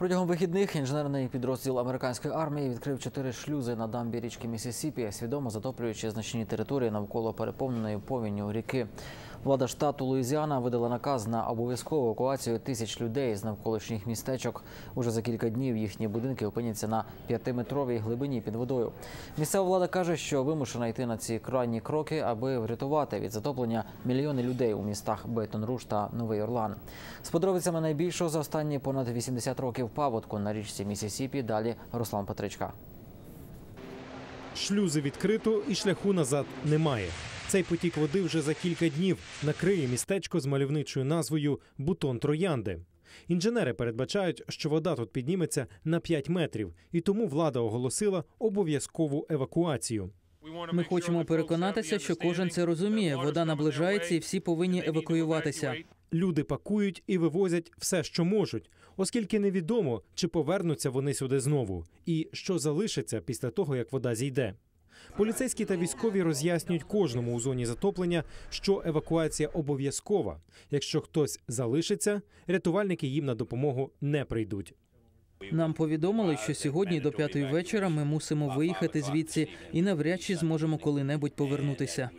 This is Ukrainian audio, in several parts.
Протягом вихідних інженерний підрозділ американської армії відкрив чотири шлюзи на дамбі річки Місісіпі, свідомо затоплюючи значні території навколо переповненої повінню ріки. Влада штату Луїзіана видала наказ на обов'язкову евакуацію тисяч людей з навколишніх містечок. Уже за кілька днів їхні будинки опиняться на п'ятиметровій глибині під водою. Місцева влада каже, що вимушена йти на ці крайні кроки, аби врятувати від затоплення мільйони людей у містах Бейтон-Руш та Новий Орлан. З подробицями найбільшого за останні понад 80 років паводку на річці Місісіпі. Далі Руслан Петричка. Шлюзи відкрито і шляху назад немає. Цей потік води вже за кілька днів накриє містечко з мальовничою назвою Бутон Троянди. Інженери передбачають, що вода тут підніметься на 5 метрів, і тому влада оголосила обов'язкову евакуацію. Ми хочемо переконатися, що кожен це розуміє. Вода наближається, і всі повинні евакуюватися. Люди пакують і вивозять все, що можуть, оскільки невідомо, чи повернуться вони сюди знову, і що залишиться після того, як вода зійде. Поліцейські та військові роз'яснюють кожному у зоні затоплення, що евакуація обов'язкова. Якщо хтось залишиться, рятувальники їм на допомогу не прийдуть. Нам повідомили, що сьогодні до п'ятої вечора ми мусимо виїхати звідси і навряд чи зможемо коли-небудь повернутися.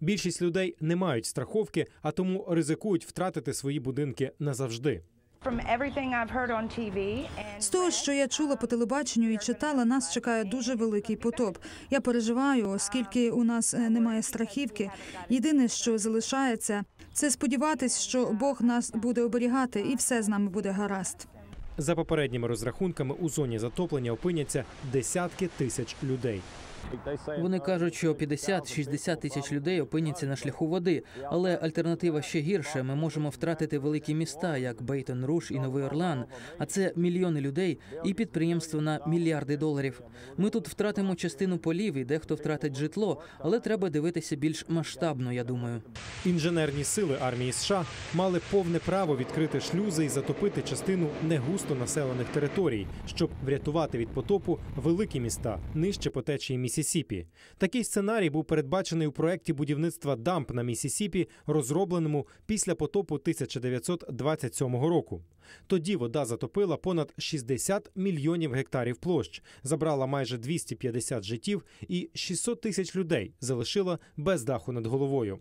Більшість людей не мають страховки, а тому ризикують втратити свої будинки назавжди. З того, що я чула по телебаченню і читала, нас чекає дуже великий потоп. Я переживаю, оскільки у нас е, немає страхівки. Єдине, що залишається, це сподіватись, що Бог нас буде оберігати, і все з нами буде гаразд. За попередніми розрахунками, у зоні затоплення опиняться десятки тисяч людей. Вони кажуть, що 50-60 тисяч людей опиняться на шляху води, але альтернатива ще гірша. Ми можемо втратити великі міста, як Бейтон Руш і Новий Орлан. А це мільйони людей і підприємства на мільярди доларів. Ми тут втратимо частину полів і дехто втратить житло, але треба дивитися більш масштабно. Я думаю. Інженерні сили армії США мали повне право відкрити шлюзи і затопити частину негусто населених територій, щоб врятувати від потопу великі міста нижче по течії Місісіпі. Такий сценарій був передбачений у проєкті будівництва дамб на Місісіпі, розробленому після потопу 1927 року. Тоді вода затопила понад 60 мільйонів гектарів площ, забрала майже 250 життів і 600 тисяч людей залишила без даху над головою.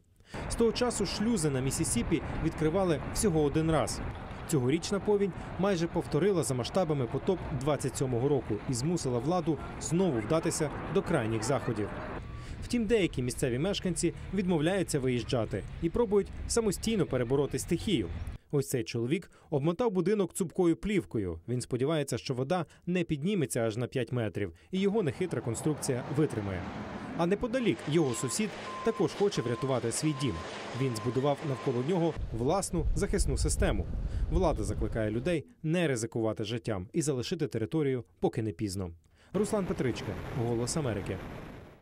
З того часу шлюзи на Місісіпі відкривали всього один раз. Цьогорічна повінь майже повторила за масштабами потоп 27-го року і змусила владу знову вдатися до крайніх заходів. Втім, деякі місцеві мешканці відмовляються виїжджати і пробують самостійно перебороти стихію. Ось цей чоловік обмотав будинок цупкою плівкою. Він сподівається, що вода не підніметься аж на 5 метрів, і його нехитра конструкція витримає. А неподалік його сусід також хоче врятувати свій дім. Він збудував навколо нього власну захисну систему. Влада закликає людей не ризикувати життям і залишити територію, поки не пізно. Руслан Петричка, Голос Америки.